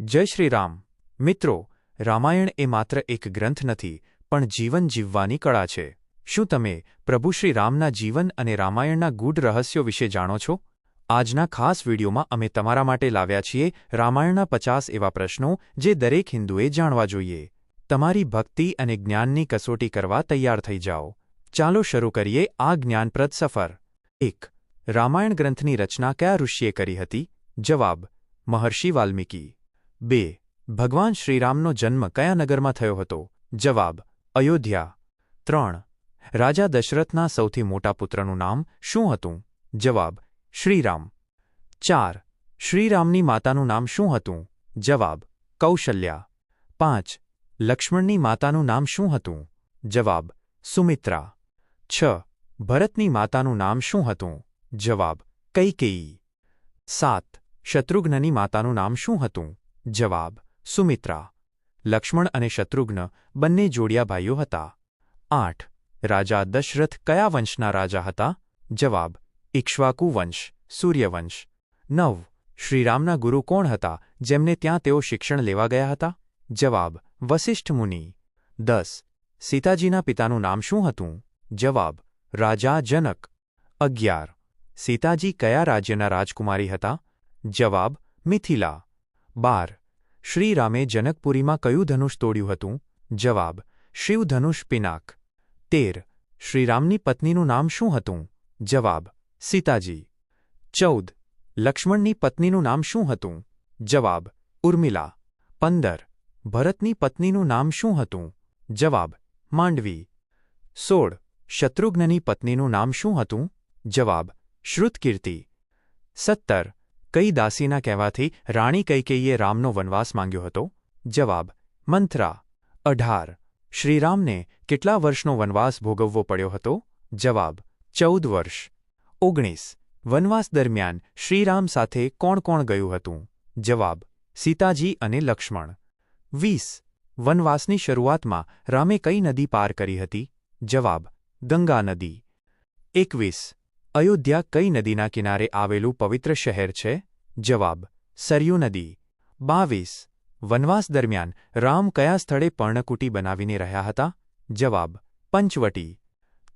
જય શ્રી રામ. મિત્રો, રામાયણ એ માત્ર એક ગ્રંથ નથી, પણ જીવન જીવવાની કળા છે. શું તમે પ્રભુ શ્રી રામના જીવન અને રામાયણના ગૂઢ રહસ્યો વિશે જાણો છો? આજના ખાસ વિડીયોમાં અમે તમારા માટે લાવ્યા છીએ રામાયણના પચાસ એવા પ્રશ્નો જે દરેક હિન્દુએ જાણવા જોઈએ. તમારી ભક્તિ અને જ્ઞાનની કસોટી કરવા તૈયાર થઈ જાઓ. ચાલો શરૂ કરીએ આ જ્ઞાનપ્રદ સફર. એક, રામાયણ ગ્રંથની રચના કયા ઋષિએ કરી હતી? જવાબ, મહર્ષિ વાલ્મીકી. બે, ભગવાન શ્રીરામનો જન્મ કયા નગરમાં થયો હતો? જવાબ, અયોધ્યા. ત્રણ, રાજા દશરથના સૌથી મોટા પુત્રનું નામ શું હતું? જવાબ, શ્રીરામ. ચાર, શ્રીરામની માતાનું નામ શું હતું? જવાબ, કૌશલ્યા. પાંચ, લક્ષ્મણની માતાનું નામ શું હતું? જવાબ, સુમિત્રા. છ, ભરતની માતાનું નામ શું હતું? જવાબ, કૈકેયી. સાત, શત્રુઘ્નની માતાનું નામ શું હતું? જવાબ, સુમિત્રા. લક્ષ્મણ અને શત્રુઘ્ન બંને જોડિયા ભાઈઓ હતા. આઠ, રાજા દશરથ કયા વંશના રાજા હતા? જવાબ ઇક્ષ્વાકુ વંશ, સૂર્યવંશ. નવ, શ્રીરામના ગુરુ કોણ હતા, જેમને ત્યાં તેઓ શિક્ષણ લેવા ગયા હતા? જવાબ, વસિષ્ઠ મુનિ. દસ, સીતાજીના પિતાનું નામ શું હતું? જવાબ, રાજા જનક. અગિયાર, સીતાજી કયા રાજ્યના રાજકુમારી હતા? જવાબ, મિથિલા. બાર. શ્રીરામે જનકપુરીમાં કયું ધનુષ તોડ્યું હતું? જવાબ શિવધનુષ પિનાક. તેર. શ્રીરામની પત્નીનું નામ શું હતું? જવાબ, સીતાજી. ચૌદ. લક્ષ્મણની પત્નીનું નામ શું હતું? જવાબ, ઉર્મિલા. પંદર. ભરતની પત્નીનું નામ શું હતું? જવાબ, માંડવી. સોળ. શત્રુઘ્નની પત્નીનું નામ શું હતું? જવાબ, શ્રુતકીર્તિ. સત્તર. કઈ દાસીના કહેવાથી રાણી કૈકેયીએ રામનો વનવાસ માંગ્યો હતો? જવાબ મંથરા અઢાર. શ્રીરામને કેટલા વર્ષનો વનવાસ ભોગવવો પડ્યો હતો? જવાબ, ચૌદ વર્ષ. ઓગણીસ. વનવાસ દરમિયાન શ્રીરામ સાથે કોણ કોણ ગયું હતું? જવાબ, સીતાજી અને લક્ષ્મણ. વીસ. વનવાસની શરૂઆતમાં રામે કઈ નદી પાર કરી હતી? જવાબ, ગંગા નદી. એકવીસ. અયોધ્યા કઈ નદીના કિનારે આવેલું પવિત્ર શહેર છે? જવાબ, સરયુ નદી. બાવીસ, વનવાસ દરમિયાન રામ કયા સ્થળે પર્ણકુટી બનાવીને રહ્યા હતા? જવાબ, પંચવટી.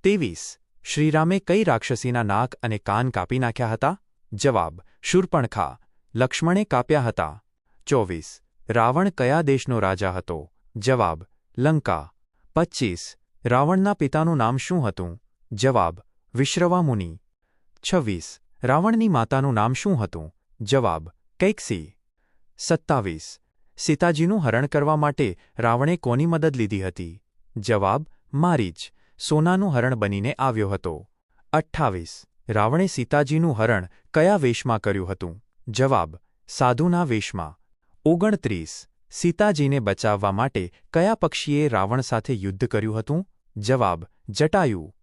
તેવીસ શ્રીરામે કઈ રાક્ષસીના નાક અને કાન કાપી નાખ્યા હતા? જવાબ, શૂર્પણખા. લક્ષ્મણે કાપ્યા હતા. ચોવીસ, રાવણ કયા દેશનો રાજા હતો? જવાબ, લંકા. પચ્ચીસ રાવણના પિતાનું નામ શું હતું? જવાબ વિશ્રવા મુનિ. છવ્વીસ. રાવણની માતાનું નામ શું હતું? જવાબ કૈકસી સત્તાવીસ. સીતાજીનું હરણ કરવા માટે રાવણે કોની મદદ લીધી હતી? જવાબ મારી જ સોનાનું હરણ બનીને આવ્યો હતો. અઠ્ઠાવીસ. રાવણે સીતાજીનું હરણ કયા વેશમાં કર્યું હતું? જવાબ, સાધુના વેશમાં. ઓગણત્રીસ. સીતાજીને બચાવવા માટે કયા પક્ષીએ રાવણ સાથે યુદ્ધ કર્યું હતું? જવાબ, જટાયુ.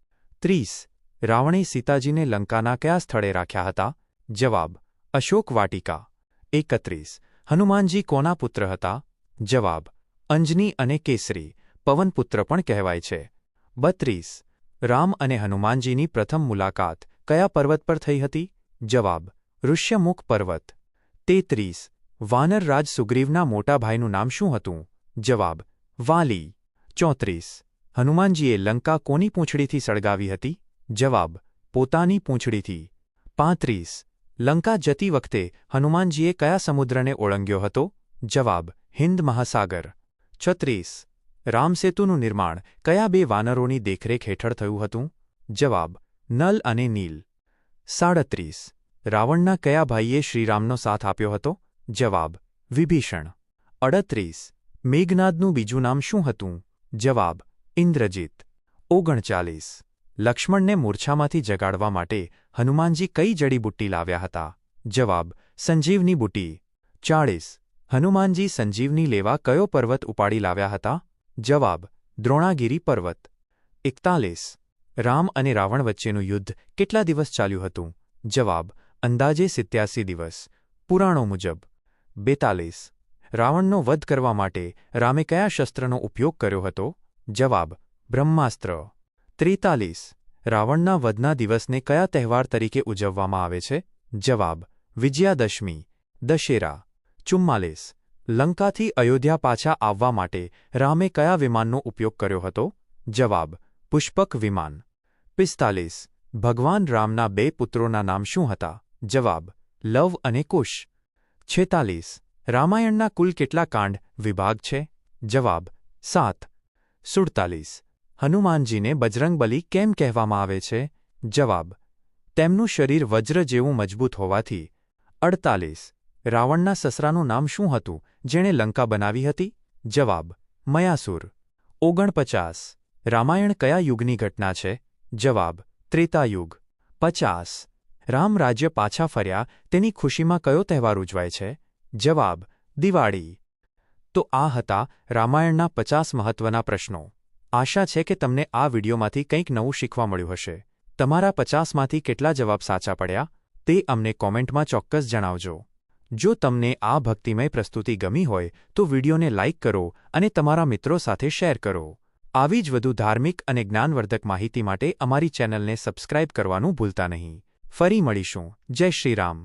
ત્રીસ. રાવણે સીતાજીને લંકાના કયા સ્થળે રાખ્યા હતા? જવાબ, અશોક વાટિકા. એકત્રીસ, હનુમાનજી કોના પુત્ર હતા? જવાબ, અંજની અને કેસરી પવનપુત્ર પણ કહેવાય છે. બત્રીસ, રામ અને હનુમાનજીની પ્રથમ મુલાકાત કયા પર્વત પર થઈ હતી? જવાબ, ઋષ્યમુખ પર્વત. તેત્રીસ વાનરરાજ સુગ્રીવના મોટાભાઈનું નામ શું હતું? જવાબ, વાલી. ચોત્રીસ, હનુમાનજીએ લંકા કોની પૂંછડીથી સળગાવી હતી? જવાબ, પોતાની પૂંછડીથી. પાંત્રીસ, લંકા જતી વખતે હનુમાનજીએ કયા સમુદ્રને ઓળંગ્યો હતો? જવાબ હિન્દ મહાસાગર. છત્રીસ રામસેતુનું નિર્માણ કયા બે વાનરોની દેખરેખ હેઠળ થયું હતું? જવાબ, નલ અને નીલ. સાડત્રીસ, રાવણના કયા ભાઈએ શ્રીરામનો સાથ આપ્યો હતો? જવાબ, વિભીષણ. અડત્રીસ, મેઘનાદનું બીજું નામ શું હતું? જવાબ, ઇન્દ્રજીત. ઓગણચાલીસ લક્ષ્મણને મૂર્છામાંથી જગાડવા માટે હનુમાનજી કઈ જડીબુટ્ટી લાવ્યા હતા? જવાબ, સંજીવની બુટ્ટી. ચાળીસ, હનુમાનજી સંજીવની લેવા કયો પર્વત ઉપાડી લાવ્યા હતા? જવાબ, દ્રોણાગીરી પર્વત. એકતાલીસ, રામ અને રાવણ વચ્ચેનું યુદ્ધ કેટલા દિવસ ચાલ્યું હતું? જવાબ, અંદાજે સિત્યાસી દિવસ. પુરાણો મુજબ. બેતાલીસ, રાવણનો વધ કરવા માટે રામે કયા શસ્ત્રનો ઉપયોગ કર્યો હતો? જવાબ, બ્રહ્માસ્ત્ર. ત્રેતાલીસ. રાવણના વધના દિવસને કયા તહેવાર તરીકે ઉજવવામાં આવે છે? જવાબ, વિજયાદશમી, દશેરા. ચુમ્માલીસ. લંકાથી અયોધ્યા પાછા આવવા માટે રામે કયા વિમાનનો ઉપયોગ કર્યો હતો? જવાબ, પુષ્પક વિમાન. પિસ્તાલીસ. ભગવાન રામના બે પુત્રોના નામ શું હતા? જવાબ, લવ અને કુશ. છેતાલીસ. રામાયણના કુલ કેટલા કાંડ વિભાગ છે? જવાબ, સાત. સુડતાલીસ. હનુમાનજીને બજરંગબલી કેમ કહેવામાં આવે છે? જવાબ, તેમનું શરીર વજ્ર જેવું મજબૂત હોવાથી. અડતાલીસ, રાવણના સસરાનું નામ શું હતું, જેણે લંકા બનાવી હતી? જવાબ, મયાસુર. ઓગણપચાસ, રામાયણ કયા યુગની ઘટના છે? જવાબ, ત્રેતાયુગ. પચાસ, રામ રાજ્ય પાછા ફર્યા, તેની ખુશીમાં કયો તહેવાર ઉજવાય છે? જવાબ, દિવાળી. તો આ હતા રામાયણના પચાસ મહત્વના પ્રશ્નો. આશા છે કે તમને આ વિડીયોમાંથી કંઈક નવું શીખવા મળ્યું હશે. તમારા પચાસમાંથી કેટલા જવાબ સાચા પડ્યા, તે અમને કોમેન્ટમાં ચોક્કસ જણાવજો. જો તમને આ ભક્તિમય પ્રસ્તુતિ ગમી હોય, તો વિડીયોને લાઇક કરો અને તમારા મિત્રો સાથે શેર કરો. આવી જ વધુ ધાર્મિક અને જ્ઞાનવર્ધક માહિતી માટે અમારી ચેનલને સબસ્ક્રાઇબ કરવાનું ભૂલતા નહીં. ફરી મળીશું. જય શ્રીરામ